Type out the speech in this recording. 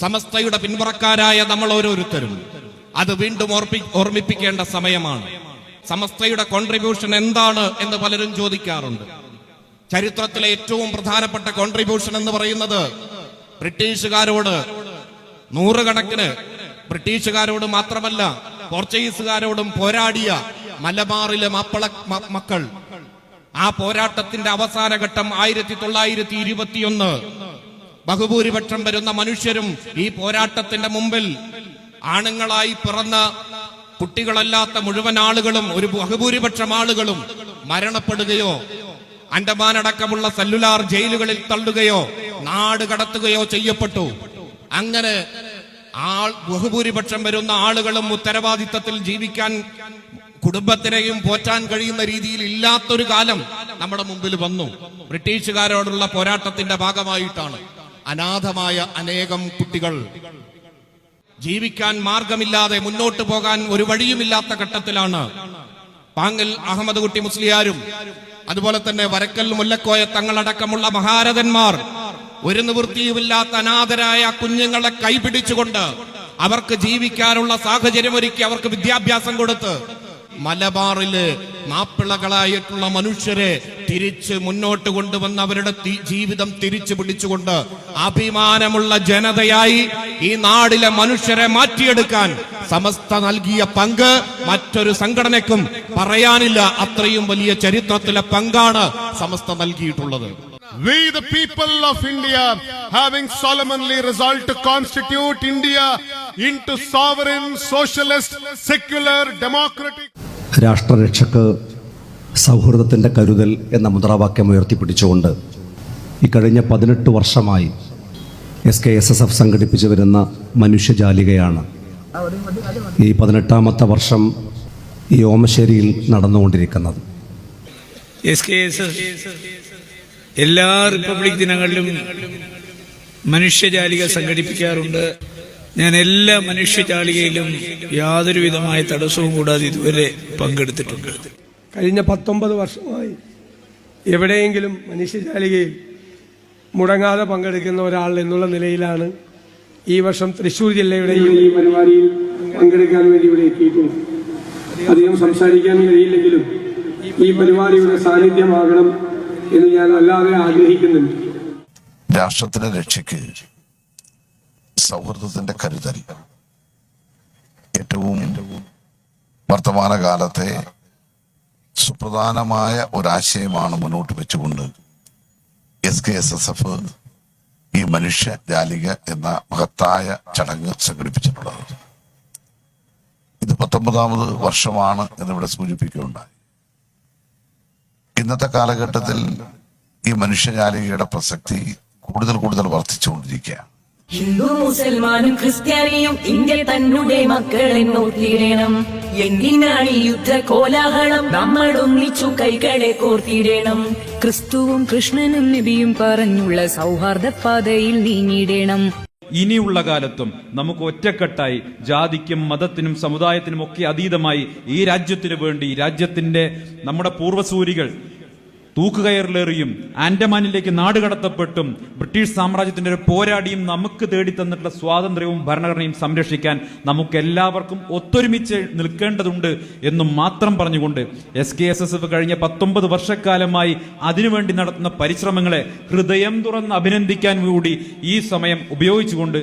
സമസ്തയുടെ പിന്മുറക്കാരായ നമ്മൾ ഓരോരുത്തരും അത് വീണ്ടും ഓർപ്പി ഓർമ്മിപ്പിക്കേണ്ട സമയമാണ്. സമസ്തയുടെ കോൺട്രിബ്യൂഷൻ എന്താണ് എന്ന് പലരും ചോദിക്കാറുണ്ട്. ചരിത്രത്തിലെ ഏറ്റവും പ്രധാനപ്പെട്ട കോൺട്രിബ്യൂഷൻ എന്ന് പറയുന്നത് ബ്രിട്ടീഷുകാരോട് നൂറുകണക്കിന് ബ്രിട്ടീഷുകാരോട് മാത്രമല്ല പോർച്ചുഗീസുകാരോടും പോരാടിയ മലബാറിലെ മാപ്പിള മക്കൾ. ആ പോരാട്ടത്തിന്റെ അവസാന ഘട്ടം ആയിരത്തി തൊള്ളായിരത്തി ഇരുപത്തിയൊന്ന് ബഹുഭൂരിപക്ഷം വരുന്ന മനുഷ്യരും ഈ പോരാട്ടത്തിന്റെ മുമ്പിൽ ആണുങ്ങളായി പിറന്ന കുട്ടികളല്ലാത്ത മുഴുവൻ ആളുകളും ഒരു ബഹുഭൂരിപക്ഷം ആളുകളും മരണപ്പെടുകയോ അണ്ടമാൻ അടക്കമുള്ള സെല്ലുലാർ ജയിലുകളിൽ തള്ളുകയോ നാട് കടത്തുകയോ ചെയ്യപ്പെട്ടു. അങ്ങനെ ആൾ ബഹുഭൂരിപക്ഷം വരുന്ന ആളുകളും ഉത്തരവാദിത്തത്തിൽ ജീവിക്കാൻ കുടുംബത്തിനെയും പോറ്റാൻ കഴിയുന്ന രീതിയിൽ ഇല്ലാത്തൊരു കാലം നമ്മുടെ മുമ്പിൽ വന്നു. ബ്രിട്ടീഷുകാരോടുള്ള പോരാട്ടത്തിന്റെ ഭാഗമായിട്ടാണ്. അനാഥമായ അനേകം കുട്ടികൾ. ജീവിക്കാൻ മാർഗമില്ലാതെ മുന്നോട്ട് പോകാൻ ഒരു വഴിയുമില്ലാത്ത ഘട്ടത്തിലാണ് പാങ്ങൽ അഹമ്മദ് കുട്ടി മുസ്ലിയാരും അതുപോലെ തന്നെ വരക്കൽ മുല്ലക്കോയ തങ്ങളടക്കമുള്ള മഹാരഥന്മാർ ഒരു നിവൃത്തിയുമില്ലാത്ത അനാഥരായ കുഞ്ഞുങ്ങളെ കൈപിടിച്ചുകൊണ്ട് അവർക്ക് ജീവിക്കാനുള്ള സാഹചര്യം ഒരുക്കി അവർക്ക് വിദ്യാഭ്യാസം കൊടുത്ത് മലബാറിൽ മാപ്പിളകളായിട്ടുള്ള മനുഷ്യരെ തിരിച്ച് മുന്നോട്ട് കൊണ്ടുവന്ന് അവരുടെ ജീവിതം തിരിച്ചു പിടിച്ചുകൊണ്ട് അഭിമാനമുള്ള ജനതയായി ഈ നാടിലെ മനുഷ്യരെ മാറ്റിയെടുക്കാൻ സമസ്ത നൽകിയ പങ്ക് മറ്റൊരു സംഘടനയ്ക്കും പറയാനില്ല അത്രയും വലിയ ചരിത്രത്തിലെ പങ്കാണ് സമസ്ത നൽകിയിട്ടുള്ളത് We, the people of India, having solemnly resolved to constitute India into sovereign, socialist, secular, democratic. രാഷ്ട്രരക്ഷക്ക് സൗഹൃദത്തിന്റെ കരുതൽ എന്ന മുദ്രാവാക്യം ഉയർത്തിപ്പിടിച്ചുകൊണ്ട് ഇക്കഴിഞ്ഞ പതിനെട്ട് വർഷമായി S K S S F സംഘടിപ്പിച്ചു വരുന്ന മനുഷ്യജാലികയാണ്. ഈ പതിനെട്ടാമത്തെ വർഷം ഈ ഓമശ്ശേരിയിൽ നടന്നുകൊണ്ടിരിക്കുന്നത്. എസ് കെ എസ് എസ് എല്ലാ റിപ്പബ്ലിക് ദിനങ്ങളിലും മനുഷ്യജാലിക സംഘടിപ്പിക്കാറുണ്ട്. ഞാൻ എല്ലാ മനുഷ്യചാളികയിലും യാതൊരു വിധമായ തടസ്സവും കൂടാതെ ഇതുവരെ പങ്കെടുത്തിട്ടുണ്ട്. കഴിഞ്ഞ പത്തൊമ്പത് വർഷമായി എവിടെയെങ്കിലും മനുഷ്യചാലികയിൽ മുടങ്ങാതെ പങ്കെടുക്കുന്ന ഒരാൾ എന്നുള്ള നിലയിലാണ് ഈ വർഷം തൃശൂർ ജില്ലയുടെയും ഈ പരിപാടിയിൽ പങ്കെടുക്കാൻ വേണ്ടി ഇവിടെ എത്തിയിട്ടുണ്ട്. അധികം സംസാരിക്കാൻ കഴിയില്ലെങ്കിലും ഈ പരിപാടിയുടെ സാന്നിധ്യമാകണം എന്ന് ഞാൻ അല്ലാതെ ആഗ്രഹിക്കുന്നുണ്ട്. രാഷ്ട്രത്തിന്റെ രക്ഷയ്ക്ക് സൗഹൃദത്തിന്റെ കരുതൽ ഏറ്റവും വർത്തമാനകാലത്തെ സുപ്രധാനമായ ഒരാശയമാണ് മുന്നോട്ട് വെച്ചുകൊണ്ട് S K S S F ഈ മനുഷ്യ ജാലിക എന്ന മഹത്തായ ചടങ്ങ് സംഘടിപ്പിച്ചിട്ടുള്ളത്. ഇത് പത്തൊമ്പതാമത് വർഷമാണ് എന്നിവിടെ സൂചിപ്പിക്കുകയുണ്ടായി. ഇന്നത്തെ കാലഘട്ടത്തിൽ ഈ മനുഷ്യജാലികയുടെ പ്രസക്തി കൂടുതൽ കൂടുതൽ വർദ്ധിച്ചുകൊണ്ടിരിക്കുകയാണ്. ഹിന്ദു മുസൽമാനും ക്രിസ്ത്യാനിയും ഇന്ത്യ തന്നെ മക്കളെ നോക്കിയിടണം എന്തിനാണ് യുദ്ധ കോലാഹലം? നമ്മൾ ഒന്നിച്ചു കൈകളെ കോർത്തിയിടണം. ക്രിസ്തുവും കൃഷ്ണനും നബിയും പറഞ്ഞുള്ള സൗഹാർദ്ദ പാതയിൽ നീങ്ങിയിടണം. ഇനിയുള്ള കാലത്തും നമുക്ക് ഒറ്റക്കെട്ടായി ജാതിക്കും മതത്തിനും സമുദായത്തിനും ഒക്കെ അതീതമായി ഈ രാജ്യത്തിനു വേണ്ടി രാജ്യത്തിന്റെ നമ്മുടെ പൂർവസൂരികൾ തൂക്കുകയറിലേറിയും ആൻഡമാനിലേക്ക് നാടുകടത്തപ്പെട്ടും ബ്രിട്ടീഷ് സാമ്രാജ്യത്തിന്റെ ഒരു പോരാടിയും നമുക്ക് തേടി തന്നിട്ടുള്ള സ്വാതന്ത്ര്യവും ഭരണഘടനയും സംരക്ഷിക്കാൻ നമുക്ക് എല്ലാവർക്കും ഒത്തൊരുമിച്ച് നിൽക്കേണ്ടതുണ്ട് എന്നും മാത്രം പറഞ്ഞുകൊണ്ട് S K S S F കഴിഞ്ഞ പത്തൊമ്പത് വർഷക്കാലമായി അതിനുവേണ്ടി നടത്തുന്ന പരിശ്രമങ്ങളെ ഹൃദയം തുറന്ന് അഭിനന്ദിക്കാൻ കൂടി ഈ സമയം ഉപയോഗിച്ചുകൊണ്ട്